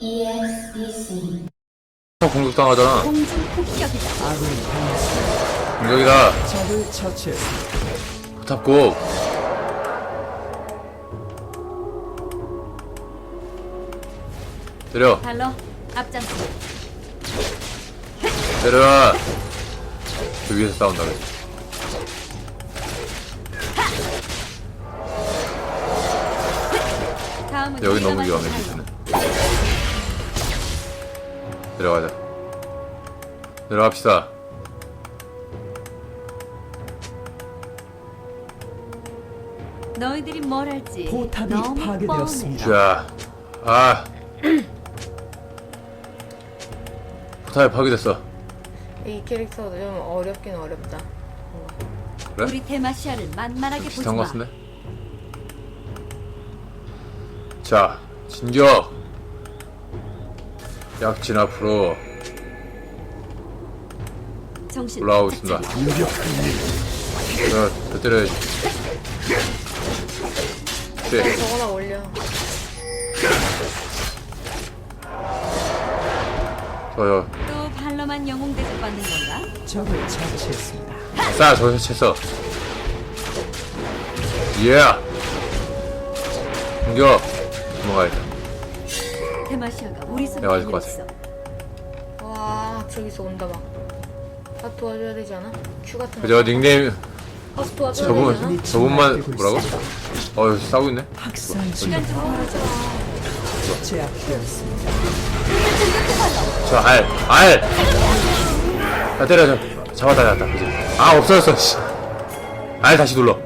ESBC 공격당하잖아. 공중 폭격이다. 아군이 당했습니다. 공격이다. 적을 처치했습니다. 포탑국. 때려. 달러 앞장서. 때려라. 저 위에서 싸운다 그래. 다음은 여기 너무 위험해. 밑에는. 내려가자. 내려갑시다. 너희들이 뭘 할지 포탑이 너무 파괴되었습니다. 자, 아. 포탑이 파괴됐어. 이 캐릭터도 좀 어렵긴 어렵다. 뻔해. 그래? 우리 테마시아를 만만하게 보지 비슷한 것 마. 같은데? 자, 진격! 약진 앞으로 정신 바짝 있습니다. 자, 저 때려야지. 네, 저거나 올려. 저요. 또 발로만 영웅 대접 받는 건가? 적을 처치했습니다. 싸, 저기서 쳤어. 예! 공격! 넘어가야겠다. 테마시아가 우리 손에 내가 맞을 것 있어. 와 저기서 온다 막. 다 도와줘야 되지 않아? 큐 같은 거. 그저 닉네임, 가서 도와줘야 저분, 되지 않아? 저분만, 뭐라고? 어, 여기 싸우고 있네? 학살 시간 좀 벌어줘. 제압되었습니다. 저 알, 알! 아, 때려, 저. 잡았다, 잡았다. 그지? 아, 없어졌어, 씨. 알 다시 눌러.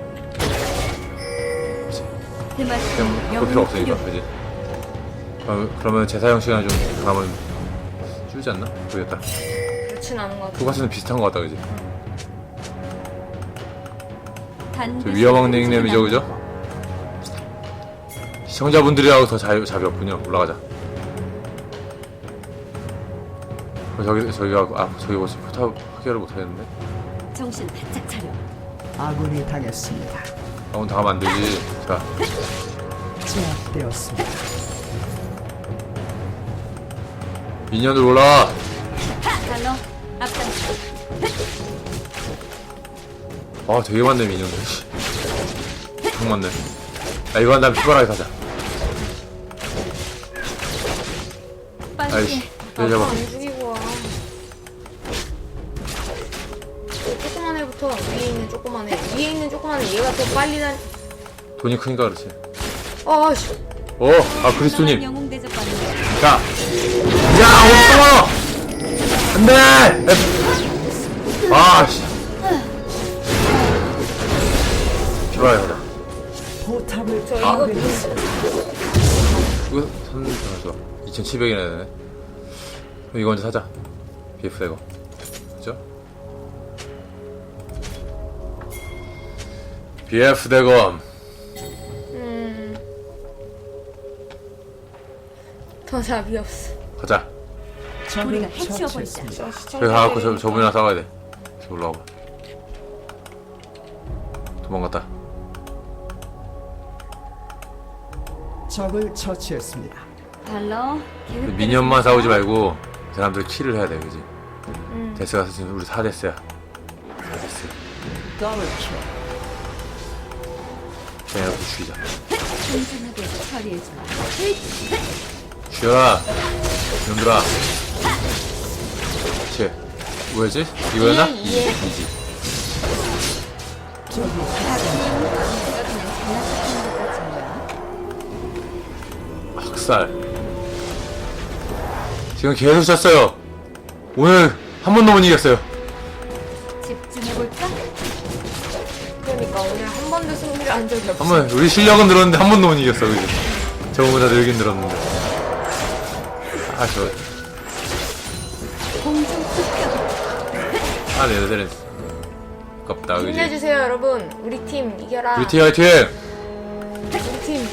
테마시아 그냥 그거 영웅 필요 없으니까. 그지? 그럼, 그러면 재사용 시간이 좀 가면 줄지 않나? 모르겠다. 그렇진 않은 것 같아. 부가스는 비슷한 것 같다, 그지? 저 반드시 위험한 닉네임이죠, 한 그죠? 시청자분들이라고 더 자유, 자비 없군요. 올라가자. 어, 저기, 저기가, 아, 저기 뭐지? 포탑 해결을 못하겠는데? 정신 바짝 차려. 아군이 당했습니다. 아, 오늘 당하면 안 되지. 자, 제압되었습니다. 미니언들! 달러 앞장서. 아 되게 많네 미니언들 엄청 많네 야 이거 한 다음에 피바라기 빠르게. 아이씨 아, 여기 잡아 안 죽이고 와. 저 조그만 애부터 위에 있는 조그만 애. 위에 있는 조그만 애 얘가 더 빨리 단. 돈이 크니까 그렇지 아씨. 오! 아 그리스도님 영웅 대접 받는 거. 자! 야! 없어! 안돼! 아씨 피바라기 사자 포탑을 저 이거. 이거 산 잠시만 2700이나 되네 그럼 이거 먼저 사자 BF 이거 그죠? BF 대검 더 잡이 없어. 가자 우리가 해치워버리자. 저. 저기 가갖고 저, 저분이랑 싸워야 돼. 저 올라와봐. 도망갔다. 적을 처치했습니다. 계획대로 미니언만 싸우지 진행하자. 말고 이 사람들 킬을 해야 돼, 그지? 음. 데스가 지금 우리 4데스야. 4데스. 더블 킬. 그냥 죽이자. 신중하게 처리해줘. 죽여라! 이놈들아. 그치. 뭐였지? 이거였나? 예, 예. 이지. 학살. 지금 계속 쳤어요. 오늘 한 번도 못 이겼어요. 집중해볼까? 그러니까 오늘 한 번도 승리를 한 적이 없어. 한번 우리 실력은 늘었는데 한 번도 못 이겼어, 그지? 저거보다 늘긴 늘었는데. 아, 저, 공중 폭격. 아, 네, 네, 네. 아깝다, 그지? 힘내주세요 여러분. 우리 팀 이겨라. 유티 화이팅! 우리 팀.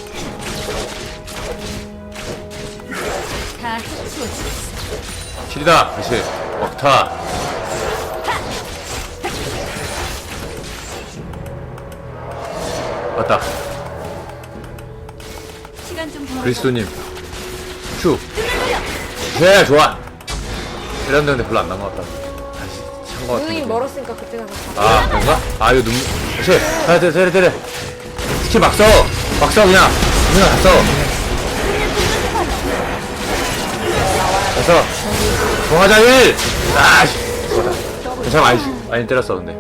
다 해치워주겠어. 킬이다! 다시. 막타! 맞다. 시간 좀. 그리스도님. 큐. 그래 좋아. 이랬는데 별로 안 같다. 다시 찬것 눈이 같은데 멀었으니까 그때 가서 봐. 아 그런가? 아 이거 눈 그렇지. 아 때려 때려 때려 스킬 막 써. 막 써 그냥. 그냥 다 써. 됐어 동화자 1 아씨. 괜찮아 많이 죽- 많이 때렸어 근데.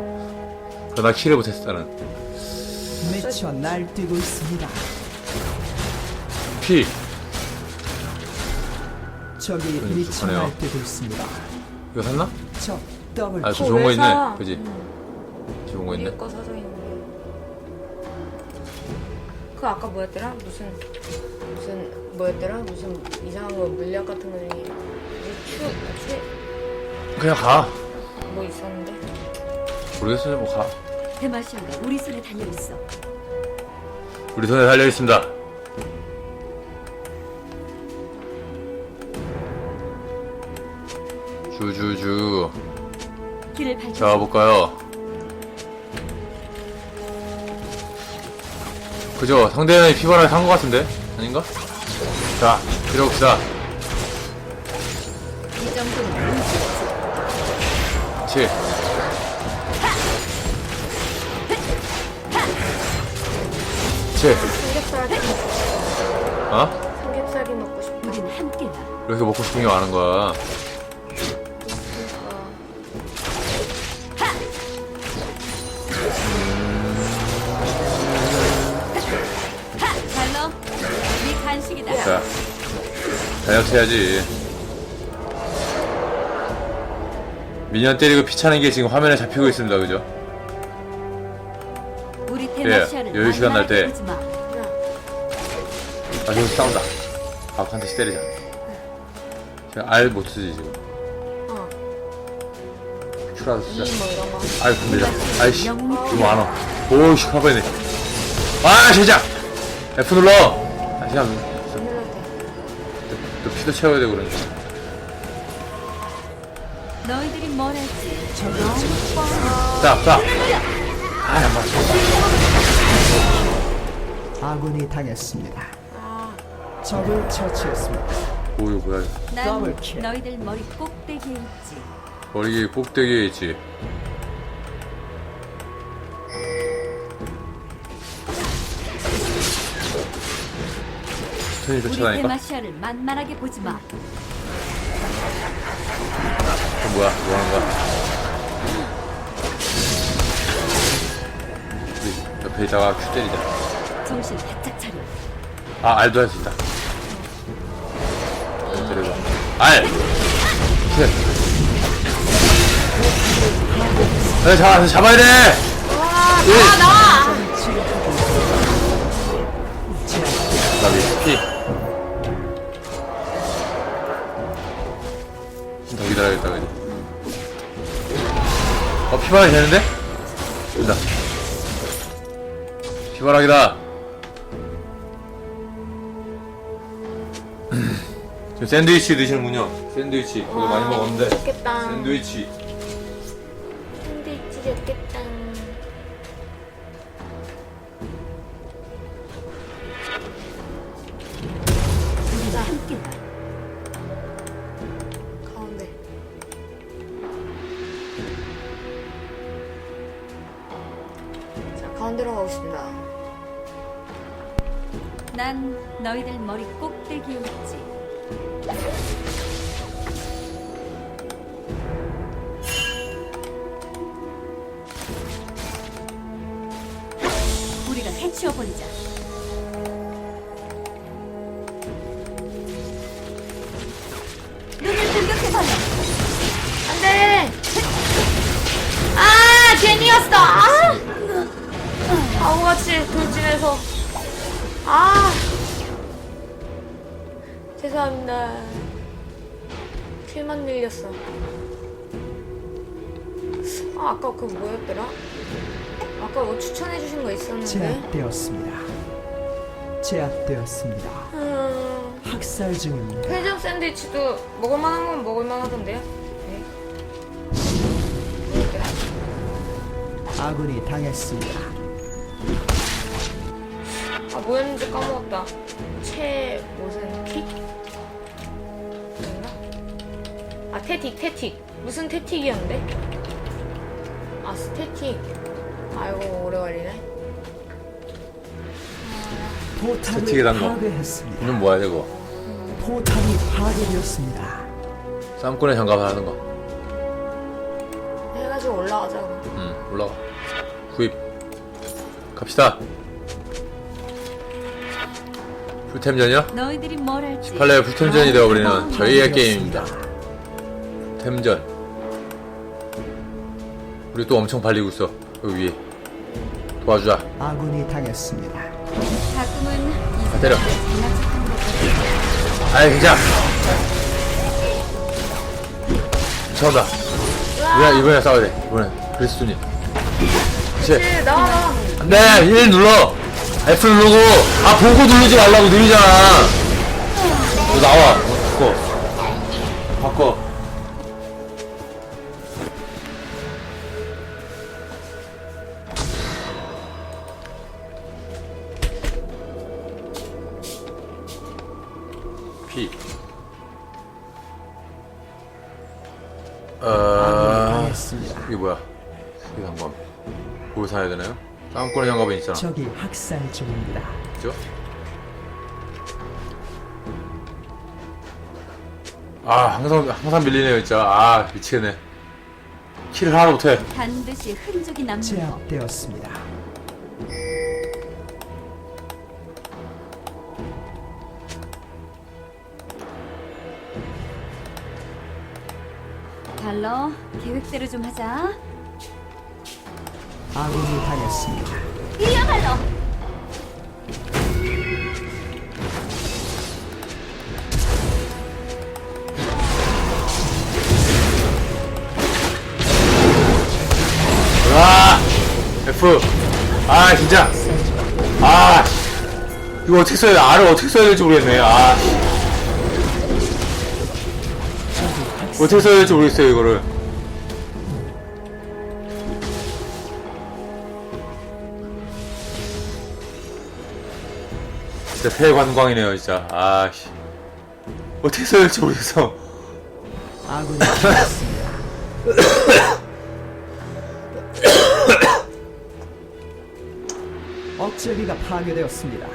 그러나 킬을 못했어 나는. 미쳐 날뛰고 있습니다. 피 적이 음, 미쳐 좋네요. 날뛰고 있습니다. 이거 샀나? 적 더블 아, 저 그거 좋은 거왜 있네. 사? 그지? 좋은 거 있네. 위에 거 사져 있는데. 그 아까 뭐였더라? 무슨 무슨 뭐였더라? 무슨 이상한 거 물약 같은 거 중에 추추뭐 그냥 가. 있었는데. 모르겠어요, 뭐 가. 대마시아가 우리 손에 달려 있어. 우리 손에 달려 있습니다. 주주주. 길을 밝혀. 잡아볼까요? 그죠? 상대는 피바라를 산것 같은데? 아닌가? 자, 들어봅시다. 이 정도는 운치. 그치? 그치? 삼겹살 어? 삼겹살이 먹고 싶다. 우리는 함께야. 이렇게 먹고 싶은 게 많은 거야. 다이어트해야지. 미니언 때리고 피차는 게 지금 화면에 잡히고 있습니다, 그죠? 대마시아를 예, 여유 시간 날 때. 아, 저기서 싸운다. 밥한 대씩 때리자. 제가 알못 쓰지, 지금. 어, 큐라도 쓰자. 거. 아이, 근데, 아이씨. 영웅이 이거 안 와. 오씨, 가버리네. 아, 제작! F 눌러! 아, 큰일 났다. 또 피도 채워야 되고 그러네. 너희들이 뭘 했지? 자, 자. 아, 안 맞춰. 아군이 당했습니다. 아, 적을 처치했습니다. 오, 이거 뭐야. 난 더블킬. 너희들 머리 꼭대기에 있지. 머리 꼭대기에 있지. 스톤이 우리 쫓아다니까? 대마시아를 만만하게 보지 마. 그럼 뭐야? 뭐 하는 거야? 우리 옆에 있다가 큐 때리자. 정신 바짝 차려. 아, 알도 할 수 있다. 때려봐. 알! 큐. 네, 잡아, 잡아야 돼! 와, 예. 나와, 나와. 기다려야겠다, 그지? 어, 피바락이 되는데? 된다. 피바락이다. 지금 샌드위치 드시는군요. 샌드위치. 그거 많이 먹었는데. 좋겠다. 샌드위치 자, 가운데로 가고 싶습니다. 난 너희들 머리 꼭대기에 있지. 우리가 해치워 버리자. 돌진해서. 아! 죄송합니다. 킬만 늘렸어. 아, 아까 그 뭐였더라? 아까 뭐 추천해주신 거 있었는데? 제압되었습니다. 제압되었습니다. 음, 학살 중입니다. 편의점 샌드위치도 먹을만한 건 먹을만하던데요? 네. 아군이 당했습니다. 아 뭐였는지 까먹었다. 채 무슨 킥? 뭔가? 아 태틱 태틱 무슨 태틱이었는데? 아 스태틱 아이고 오래 걸리네 단 거. 파괴했습니다. 이건 뭐야 이거 포탑이 파괴되었습니다. 쌈꾼의 장갑 하는 거 해가지고 올라가자고 응, 올라가. 구입. 갑시다. 풀템전이요? 너희들이 뭘 할지 18레벨 풀템전이 되어버리는 저희의 게임입니다. 템전. 우리 또 엄청 발리고 있어. 여기 위에. 도와주자. 아군이 당했습니다. 가끔은 이 때려. 아이, 괜찮아. 처음다. 이번에, 이번에 싸워야 돼. 이번에. 그리스도님. 그치. 네, 나와 나와 안 돼! 1 눌러! F 누르고! 아, 보고 누르지 말라고 느리잖아! 너 나와. 적이 학살 중입니다. 그죠? 아 항상 항상 밀리네요 진짜 아 미치겠네 킬을 하나 못해 반드시 흔적이 남는 법 제압되었습니다. 달러 계획대로 좀 하자 아군이 당했습니다. 이야말로 와 F. 아 진짜. 아 이거 어떻게 써야 돼 R을 어떻게 써야 될지 모르겠네. 아 어떻게 써야 될지 모르겠어요 이거를 진짜 폐관광이네요 진짜 아씨 어떻게 써야 될지 모르겠어 아군이 당했습니다. 억제기가 파괴되었습니다.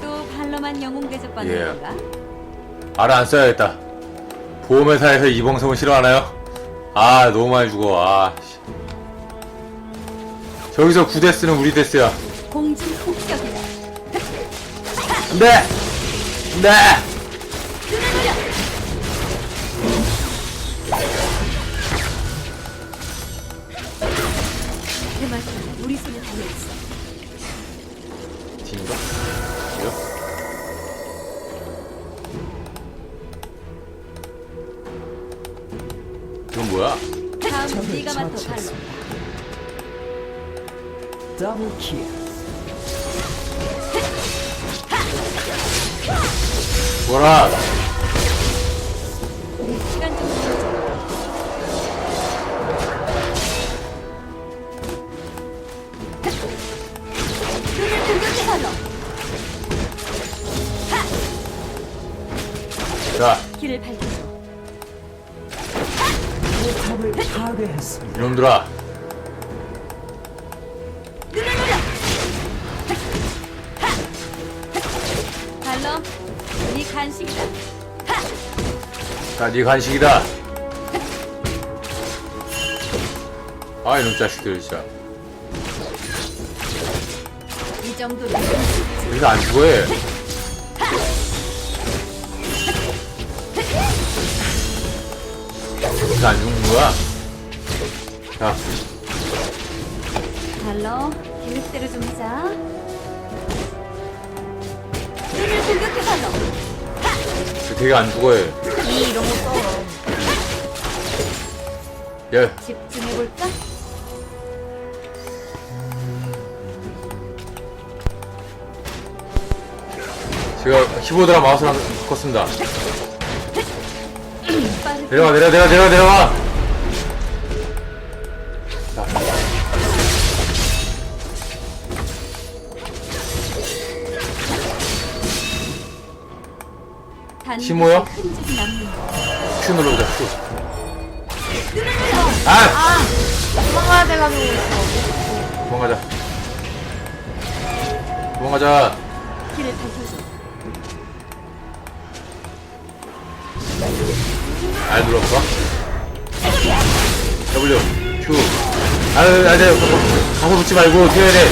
또 발로만 영웅 대접받는 예. 건가? 알아 안 써야겠다. 보험회사에서 이 방송을 싫어하나요? 아 너무 많이 죽어. 아. 씨. 저기서 9대 쓰는 우리 데스야. 공중 폭격이다 네. 네. 그 말씀은 우리 손에 달려 있어 진가? 이거? 이건 뭐야? 다음 네가 맡아 발로 더블 킬. 뭐라? 시간 좀 주자 눈을 공격해 발로 자, 길을 밝혀줘 포탑을 파괴했습니다. 이놈들아. 간식이다 자, 네 간식이다. 아, 이놈 자식들 진짜. 이 정도로 여기서 안 죽어해. 여기서 안 죽는 거야? 자, 발로 계획대로 좀 하자 눈을 공격해 발 로 되게 안 죽어해. 이 이런 거 써. 야, 집중해볼까? 제가 키보드랑 마우스랑 바꿨습니다. 빠르게 내려와, 내려, 내려, 내려, 내려와. 시 티모요? 흔적이 남는다. 큐 눌러보자 큐 아! 도망가야 돼가지고. 도망가자 도망가자 길을 밝혀줘. R 눌러볼까? W Q 아유 아유 가서 붙지 말고 뛰어야 돼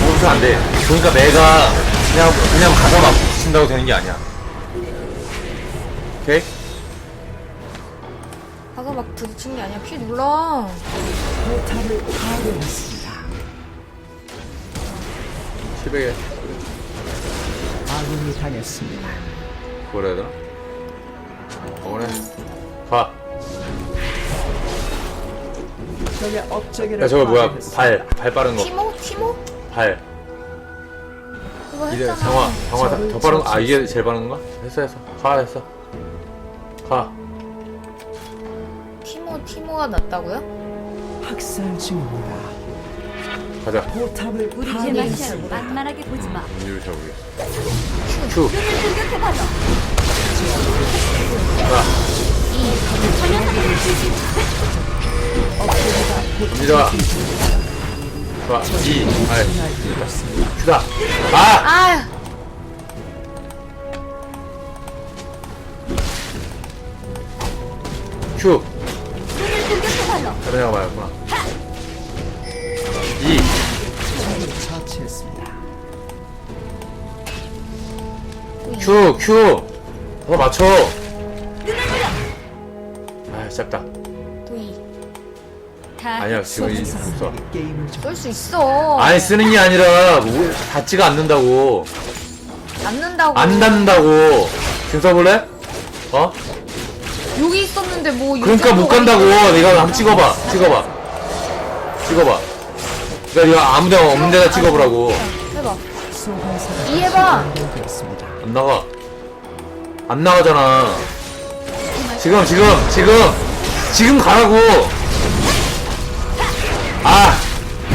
가서 붙으면 안돼 그러니까 내가 그냥 그냥 가서 막 붙인다고 되는 게 아니야 오케이? 아까 막 부딪힌 게 아니야. 피 눌러. 포탑을 파괴했습니다. 700에 아군이 당했습니다. 뭐라 해야 되나? 어머네 가 적의 업적이를 야 저거 뭐야 파괴했습니다. 발 발 빠른 티모? 티모? 거발 그거 이제 했잖아. 상화 상화 더, 더 빠른 거 아 이게 제일 빠른 건가? 했어 했어 가 했어 가. 티모, 티모가 낫다고요? 학살 중입니다. 가자. 포탑을 우리 제마시아를 파괴했습니다. 만만하게 보지 마. 잘 모르겠어 Q 눈을 갑니다 좋아 2 알. Q다. 아! 공격해 다른 애가 말했구나. 2 적을 처치했습니다. Q Q 더 맞춰. 아 짧다. 다 아니야 지금 이 없어 사람에게 게임을 좀쏠수 있어. 아니 쓰는 게 아니라 뭐, 닿지가 않는다고. 닿는다고. 안 닿는다고. 지금 써볼래? 어? 여기 있었는데 뭐. 그러니까 못 간다고. 내가 한번 찍어봐. 찍어봐. 찍어봐. 그러니까 이거 아무 데나 없는 데다 찍어보라고. 해봐. 이해봐. 안 나가. 안 나가잖아. 지금 지금 지금. 지금 가라고. 아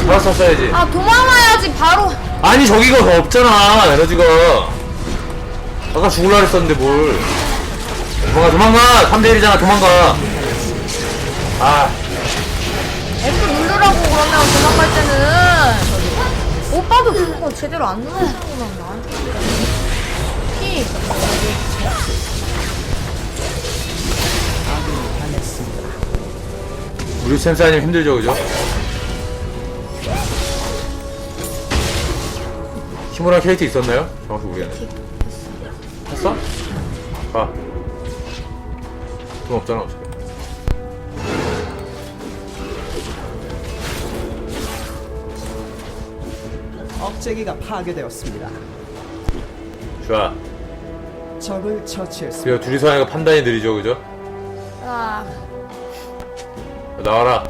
알았어 써야지. 아, 도망가야지, 바로. 아니 저기가 더 없잖아. 에너지가. 아까 죽을라 그랬었는데 뭘 도망가 도망가 3대1이잖아 도망가 아 F 누르라고 그러면 도망갈 때는. 오빠도 그거 제대로 안 누르는구나, 나한테. 피. 당했습니다. 우리 센사님 힘들죠 그죠? 히모랑 케이트 있었나요? 정확히 모르겠네 했어? 가. 돈 없잖아 어차피 업적이가 파괴되었습니다. 좋아 적을 처치했습니다. 둘이서 하니까 판단이 느리죠 그죠? 아, 나와라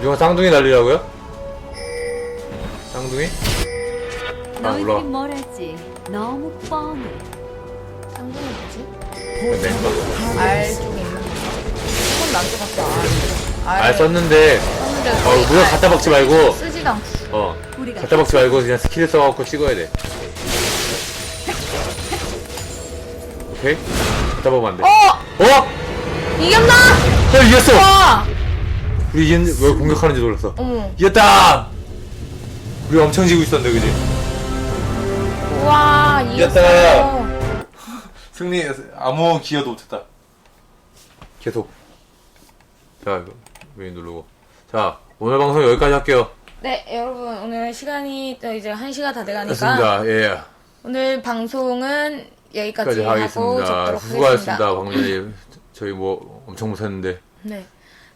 이거 쌍둥이 날리라고요? 쌍둥이? 아 너희들이 뭘 할지 너무 뻔해. 쌍둥이 뭐지? 쪽에 있는. 알 썼는데 썼는데 어 R 갖다 박지 말고 쓰지도 않고. 어 우리가 갖다 박지 말고 그냥 스킬 써갖고 찍어야 돼 오케이? 갖다 박으면 안돼 어! 어? 이겼나? 야 이겼어 와! 우리 이겼는데 왜 공격하는지 놀랐어 어머. 이겼다 우리 엄청 지고 있었는데 그지? 우와, 이겼다. 이겼어. 승리 아무 기여도 못했다. 계속. 자 이거 왜 누르고. 자 오늘 방송 여기까지 할게요. 네, 여러분, 오늘 시간이 또 이제 1시가 다 돼가니까. 됐습니다. 예. 오늘 방송은 여기까지 여기까지 하고 하겠습니다. 접도록 수고하셨습니다 전에 저희 뭐 엄청 못했는데. 네.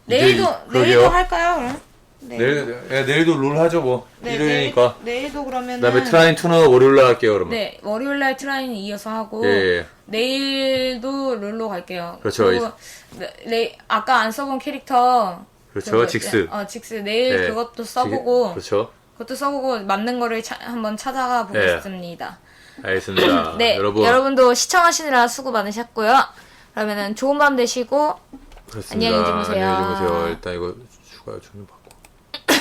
이제 내일도, 그러게요. 내일도 할까요, 그럼? 내일 예, 내일도 롤 하죠 뭐 네, 일요일이니까 내일, 내일도 그러면은. 그다음에 트라인 투는 월요일 날 할게요 그러면 네, 월요일 날 트라인 이어서 하고. 예, 예. 내일도 룰로 갈게요. 그렇죠. 그리고 네, 네, 아까 안 써본 캐릭터. 그렇죠 그거- 직스 어, 직스. 내일 예. 그것도 써보고. 그렇죠 그것도 써보고 맞는 거를 차- 한번 찾아가 보겠습니다. 알겠습니다 네, 예. 여러분 여러분 도 시청하시느라 수고 많으셨고요. 그러면은 좋은 밤 되시고 그렇습니다 안녕히 주무세요. 안녕히 주무세요 일단 이거 추가 좀받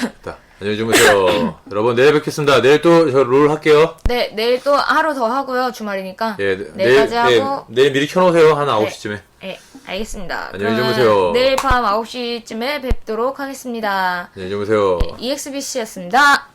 고 됐다 안녕히 주무세요. 여러분, 내일 뵙겠습니다. 내일 또 저 롤 할게요. 네, 내일 또 하루 더 하고요. 주말이니까. 예, 내일까지 내일, 하고. 예, 내일 미리 켜놓으세요. 한 9시쯤에. 네, 알겠습니다. 안녕히 그러면 주무세요. 내일 밤 9시쯤에 뵙도록 하겠습니다. 안녕히 주무세요. EXBC였습니다.